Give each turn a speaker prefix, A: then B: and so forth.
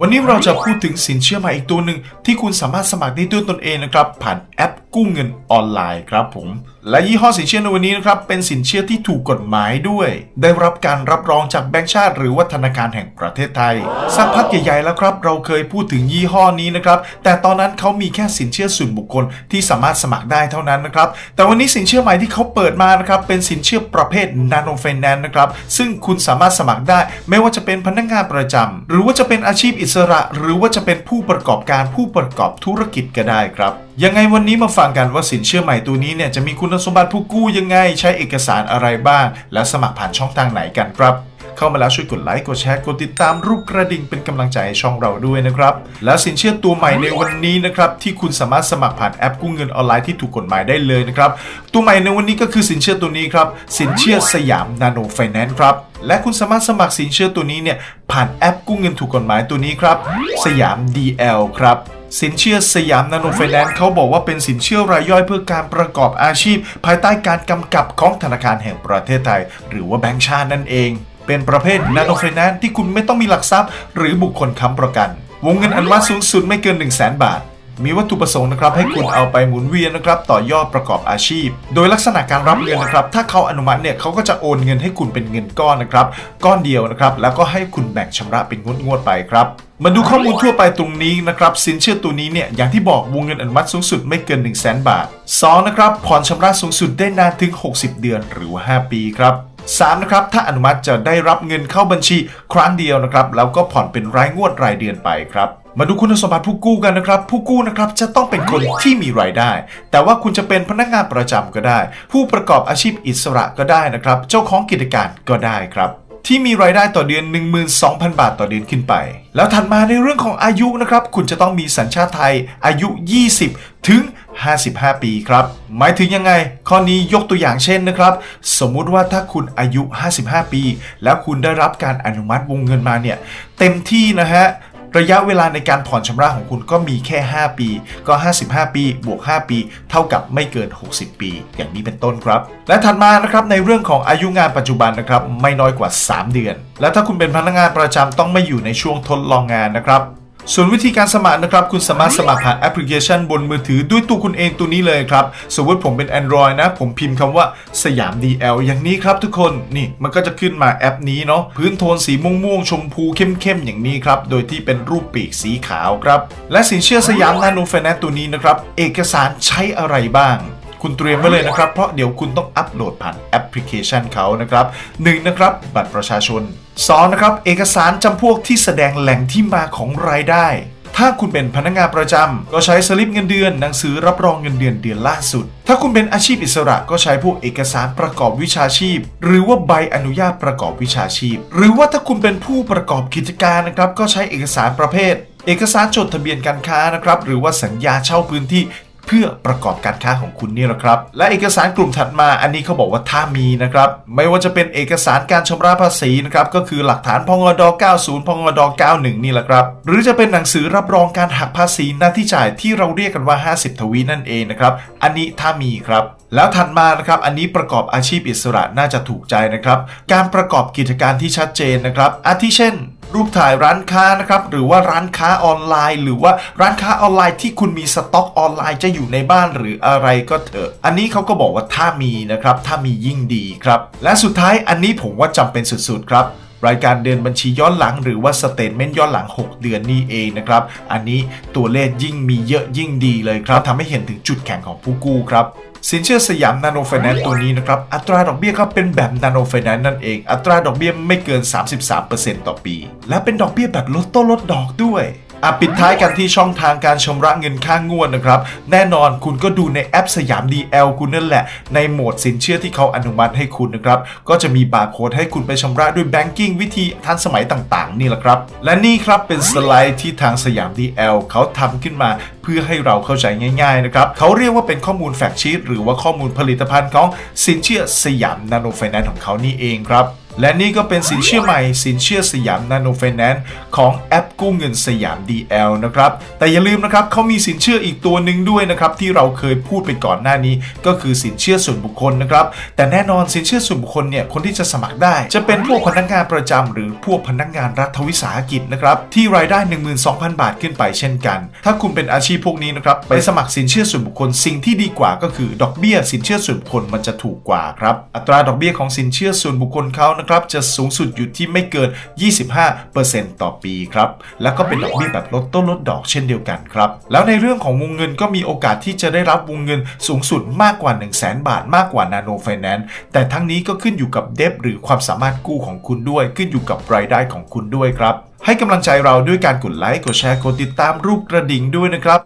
A: วันนี้เราจะพูดถึงสินเชื่อใหม่อีกตัวหนึ่งที่คุณสามารถสมัครได้ด้วยตนเองนะครับ ผ่านแอปกู้เงินออนไลน์ครับผม และยี่ห้อสินเชื่อในวันนี้นะครับเป็นสินเชื่อที่ถูกกฎหมายด้วย ได้รับการรับรองจากแบงก์ชาติ หรือว่าธนาคารแห่งประเทศไทย สักพักใหญ่ๆแล้วครับ เราเคยพูดถึงยี่ห้อนี้นะครับแต่ตอนนั้นเขามีแค่สินเชื่อส่วนบุคคลที่สามารถสมัครได้เท่านั้นนะครับแต่วันนี้สินเชื่อใหม่ที่เขาเปิดมานะครับเป็นสินเชื่อประเภท Nano Finance นะครับซึ่งคุณสามารถสมัครได้ ไม่ว่าจะเป็นพนักงานประจำหรือว่าจะเป็นอาชีพอิสระ หรือว่าจะเป็นผู้ประกอบการผู้ประกอบธุรกิจก็ได้ครับยังไงวันนี้มาฟังกันว่าสินเชื่อใหม่ตัวนี้เนี่ยจะมีคุณสมบัติผู้กู้ยังไง ใช้เอกสารอะไรบ้าง และสมัครผ่านช่องทางไหนกันครับ เข้ามาแล้วช่วยกดไลค์กดแชร์กดติดตามรูปกระดิ่งเป็นกำลังใจให้ช่องเราด้วยนะครับ และสินเชื่อตัวใหม่ในวันนี้นะครับที่คุณสามารถสมัครผ่านแอปกู้เงินออนไลน์ที่ถูกกฎหมายได้เลยนะครับตัวใหม่ในวันนี้ก็คือสินเชื่อตัวนี้ครับสินเชื่อสยามนาโนไฟแนนซ์ครับและคุณสามารถสมัครสินเชื่อตัวนี้เนี่ยผ่านแอปกู้เงินถูกกฎหมายตัวนี้ครับ สยาม DL ครับ สินเชื่อสยามนาโนไฟแนนซ์เขาบอกว่าเป็นสินเชื่อรายย่อยเพื่อการประกอบอาชีพ ภายใต้การกำกับของธนาคารแห่งประเทศไทย หรือว่าแบงก์ชาตินั่นเอง เป็นประเภทนาโนไฟแนนซ์ที่คุณไม่ต้องมีหลักทรัพย์ หรือบุคคลค้ำประกัน วงเงินอนุมัติสูงสุดไม่เกิน 1 0 0 0 0แบาท มีวัตถุประสงค์นะครับให้คุณเอาไปหมุนเวียนนะครับต่อยอดประกอบอาชีพ โดยลักษณะการรับเงินนะครับ ถ้าเขาอนุมัติเนี่ยเขาก็จะโอนเงินให้คุณเป็นเงินก้อนนะครับก้อนเดียวนะครับแล้วก็ให้คุณแบ่งชำระเป็นงวดๆไปครับมาดูข้อมูลทั่วไปตรงนี้นะครับสินเชื่อตัวนี้เนี่ยอย่างที่บอกวงเงินอนุมัติสูงสุดไม่เกิน 1 0 0 0 0แบาท 2. นะครับผ่อนชำระสูงสุดได้นานถึง 60 เดือนหรือว่า5ปีครับ 3. นะครับถ้าอนุมัติจะได้รับเงินเข้าบัญชีครั้งเดียวนะครับแล้วก็ผ่อนเป็นรายงวดรายเดือนไปครับ มาดูคุณสมบัติผู้กู้กันนะครับ ผู้กู้นะครับจะต้องเป็นคนที่มีรายได้ แต่ว่าคุณจะเป็นพนักงานประจำก็ได้ ผู้ประกอบอาชีพอิสระก็ได้นะครับ เจ้าของกิจการก็ได้ครับ ที่มีรายได้ต่อเดือน 12,000 บาทต่อเดือนขึ้นไป แล้วถัดมาในเรื่องของอายุนะครับ คุณจะต้องมีสัญชาติไทยอายุ 20 ถึง 55 ปีครับ หมายถึงยังไง ข้อนี้ยกตัวอย่างเช่นนะครับ สมมุติว่าถ้าคุณอายุ 55 ปี แล้วคุณได้รับการอนุมัติวงเงินมาเนี่ย เต็มที่นะฮะ ระยะเวลาในการผ่อนชำระของคุณก็มีแค่ 5 ปี ก็ 55 ปี บวก 5 ปี เท่ากับไม่เกิน 60 ปี อย่างนี้เป็นต้นครับ และถัดมานะครับในเรื่องของอายุงานปัจจุบันนะครับไม่น้อยกว่า 3 เดือน และถ้าคุณเป็นพนักงานประจำต้องไม่อยู่ในช่วงทดลองงานนะครับ ส่วนวิธีการสมัครนะครับ คุณสามารถสมัครผ่านแอปพลิเคชันบนมือถือด้วยตัวคุณเองตัวนี้เลยครับ สมมติผมเป็น Android นะ ผมพิมพ์คำว่าสยาม DL อย่างนี้ครับทุกคนนี่มันก็จะขึ้นมาแอปนี้เนาะพื้นโทนสีม่วงๆ ชมพูเข้มๆ อย่างนี้ครับ โดยที่เป็นรูปปีกสีขาวครับ และสินเชื่อสยามนาโนไฟแนนซ์ตัวนี้นะครับ เอกสารใช้อะไรบ้าง คุณเตรียมไว้เลยนะครับ เพราะเดี๋ยวคุณต้องอัปโหลดผ่านแอปพลิเคชันเขานะครับ 1. นะครับ บัตรประชาชน 2. นะครับ เอกสารจำพวกที่แสดงแหล่งที่มาของรายได้ ถ้าคุณเป็นพนักงานประจำ ก็ใช้สลิปเงินเดือน หนังสือรับรองเงินเดือนเดือนล่าสุด ถ้าคุณเป็นอาชีพอิสระก็ใช้พวกเอกสารประกอบวิชาชีพ หรือว่าใบอนุญาตประกอบวิชาชีพ หรือว่าถ้าคุณเป็นผู้ประกอบกิจการนะครับ ก็ใช้เอกสารประเภทเอกสารจดทะเบียนการค้านะครับหรือว่าสัญญาเช่าพื้นที่ เพื่อประกอบการค้าของคุณนี่แหละครับ และเอกสารกลุ่มถัดมาอันนี้เขาบอกว่าถ้ามีนะครับ ไม่ว่าจะเป็นเอกสารการชำระภาษีนะครับก็คือหลักฐานพงด90พงด91 นี่แหละครับ หรือจะเป็นหนังสือรับรองการหักภาษีหน้าที่จ่ายที่เราเรียกกันว่า 50 ทวีนั่นเองนะครับ อันนี้ถ้ามีครับ แล้วถัดมานะครับ อันนี้ประกอบอาชีพอิสระน่าจะถูกใจนะครับ การประกอบกิจการที่ชัดเจนนะครับอาทิเช่น รูปถ่ายร้านค้านะครับหรือว่าร้านค้าออนไลน์ หรือว่าร้านค้าออนไลน์ที่คุณมีสต็อกออนไลน์จะอยู่ในบ้านหรืออะไรก็เถอะ อันนี้เขาก็บอกว่าถ้ามีนะครับถ้ามียิ่งดีครับ และสุดท้ายอันนี้ผมว่าจำเป็นสุดๆครับ รายการเดินบัญชีย้อนหลังหรือว่าสเตทเมนต์ย้อนหลัง 6 เดือนนี่เองนะครับ อันนี้ตัวเลขยิ่งมีเยอะยิ่งดีเลยครับทำให้เห็นถึงจุดแข็งของผู้กู้ครับสินเชื่อสยามนาโนไฟแนนซ์ตัวนี้นะครับ อัตราดอกเบี้ยก็เป็นแบบนาโนไฟแนนซ์นั่นเอง อัตราดอกเบี้ยไม่เกิน 33%ต่อปี และเป็นดอกเบี้ยแบบลดต้นลดดอกด้วย อะปิดท้ายกันที่ช่องทางการชำระเงินค่างวดนะครับ แน่นอนคุณก็ดูในแอปสยาม DL คุณนั่นแหละ ในโหมดสินเชื่อที่เขาอนุมัติให้คุณนะครับ ก็จะมีบาร์โค้ดให้คุณไปชำระด้วยแบงกิ้งวิธีทันสมัยต่างๆ นี่แหละครับ และนี่ครับเป็นสไลด์ที่ทางสยาม DL เขาทำขึ้นมาเพื่อให้เราเข้าใจง่ายๆนะครับเขาเรียกว่าเป็นข้อมูลแฟกชีตหรือว่าข้อมูลผลิตภัณฑ์ของสินเชื่อสยามนาโนไฟแนนซ์ของเขานี่เองครับ และนี่ก็เป็นสินเชื่อใหม่สินเชื่อสยามนาโนไฟแนนซ์ของแอปกู้เงินสยาม DL นะครับ แต่อย่าลืมนะครับเขามีสินเชื่ออีกตัวหนึ่งด้วยนะครับ ที่เราเคยพูดไปก่อนหน้านี้ ก็คือสินเชื่อส่วนบุคคลนะครับ แต่แน่นอนสินเชื่อส่วนบุคคลเนี่ยคนที่จะสมัครได้ จะเป็นพวกพนักงานประจำหรือพวกพนักงานรัฐวิสาหกิจนะครับที่รายได้ 12,000 บาทขึ้นไปเช่นกัน ถ้าคุณเป็นอาชีพพวกนี้นะครับไปสมัครสินเชื่อส่วนบุคคลสิ่งที่ดีกว่าก็คือดอกเบี้ยสินเชื่อส่วนบุคคลมันจะถูกกว่าครับอัตราดอกเบี้ยของสินเชื่อส่วนบุคคลเขานะครับจะสูงสุดอยู่ที่ไม่เกิน 25%ต่อปีครับแล้วก็เป็นดอกเบี้ยแบบลดต้นลดดอกเช่นเดียวกันครับแล้วในเรื่องของวงเงินก็มีโอกาสที่จะได้รับวงเงินสูงสุดมากกว่า 1 0 0 0 0แบาทมากกว่านาโนไฟแนนซ์แต่ทั้งนี้ก็ขึ้นอยู่กับเดบหรือความสามารถกู้ของคุณด้วย ขึ้นอยู่กับรายได้ของคุณด้วยครับให้กำลังใจเราด้วยการกดไลค์กดแชร์กดติดตามรูปกระดิ่งด้วยนะครับ